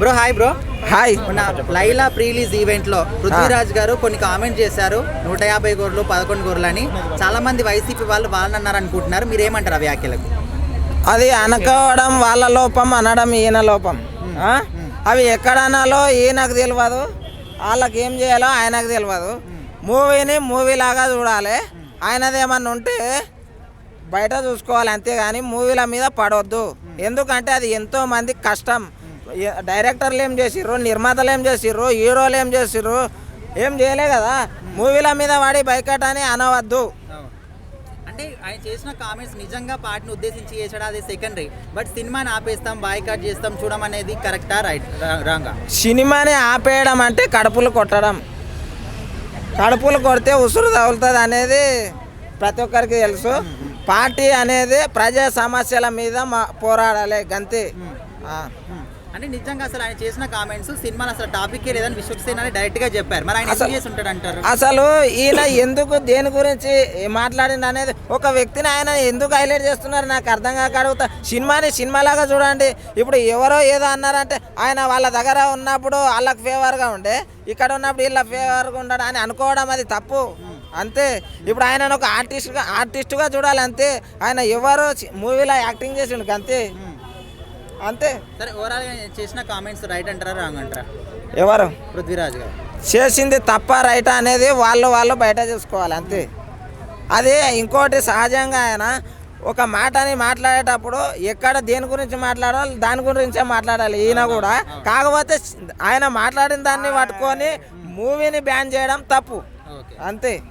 Bro hi bro hi Laila prerelease ఈవెంట్లో పృథ్వీరాజ్ గారు కొన్ని కామెంట్ చేశారు. నూట యాభై గోర్లు పదకొండు గోర్లు అని. చాలా మంది వైసీపీ వాళ్ళు వాళ్ళని అన్నారు అనుకుంటున్నారు మీరు ఏమంటారు ఆ వ్యాఖ్యలకు? అది అనుకోవడం వాళ్ళ లోపం అనడం ఈయన లోపం? అవి ఎక్కడ అనాలో ఈయనకు తెలియదు వాళ్ళకి ఏం చేయాలో ఆయనకు తెలియదు మూవీని మూవీ లాగా చూడాలి. ఆయనది ఏమన్నా ఉంటే బయట చూసుకోవాలి అంతేగాని మూవీల మీద పడవద్దు ఎందుకంటే అది ఎంతో మంది కష్టం. డైరెక్టర్లు ఏం చేసిర్రు? నిర్మాతలు ఏం చేసిర్రు? హీరోలు ఏం చేసిర్రు? ఏం చేయలే కదా. మూవీల మీద పడి బైకట్ అని అనవద్దు అంటే ఆయన చేసిన కామెంట్స్ నిజంగా పార్టీని ఉద్దేశించి చేసాడు అది సెకండరీ బట్ సినిమాని ఆపేస్తాం బాయ్కాట్ చేస్తాం చూడమనేది కరెక్టా రైట్ రాంగా? సినిమాని ఆపేయడం అంటే కడుపులు కొట్టడం. కడుపులు కొడితే ఉసురు తగులుతుంది అనేది ప్రతి ఒక్కరికి తెలుసు. పార్టీ అనేది ప్రజా సమస్యల మీద మా పోరాడాలి గంతే. అంటే నిజంగా అసలు ఆయన చేసిన కామెంట్స్ సినిమాలో అసలు టాపిక్ లేదని విశ్వక్సేన్ అని డైరెక్ట్గా చెప్పారు. మరి ఆయన చేసి ఉంటాడు అంటారు అసలు ఈయన ఎందుకు దేని గురించి మాట్లాడింది అనేది ఒక వ్యక్తిని ఆయన ఎందుకు హైలైట్ చేస్తున్నారు? నాకు అర్థం కాక అడుగుతా. సినిమాని సినిమాలాగా చూడండి. ఇప్పుడు ఎవరో ఏదో అన్నారంటే ఆయన వాళ్ళ దగ్గర ఉన్నప్పుడు వాళ్ళకి ఫేవర్గా ఉండే ఇక్కడ ఉన్నప్పుడు వీళ్ళ ఫేవర్గా ఉండడం అని అనుకోవడం అది తప్పు. అంతే. ఇప్పుడు ఆయన ఒక ఆర్టిస్ట్గా ఆర్టిస్ట్గా చూడాలి అంతే ఆయన ఎవరో మూవీలో యాక్టింగ్ చేసిండు అంతే. అంతే. సరే ఓవరాల్గా చేసిన కామెంట్స్ రైట్ అంటారా రాంగ్ అంటారా? ఎవరు? పృథ్వీరాజ్ గారు. చేసింది తప్ప రైట్ అనేది వాళ్ళు వాళ్ళు బయట చూసుకోవాలి అంతే. అది ఇంకోటి సహజంగా ఆయన ఒక మాటని మాట్లాడేటప్పుడు ఎక్కడ దేని గురించి మాట్లాడాలి దాని గురించే మాట్లాడాలి. ఈయన కూడా కాకపోతే ఆయన మాట్లాడిన దాన్ని పట్టుకొని మూవీని బ్యాన్ చేయడం తప్పు. అంతే.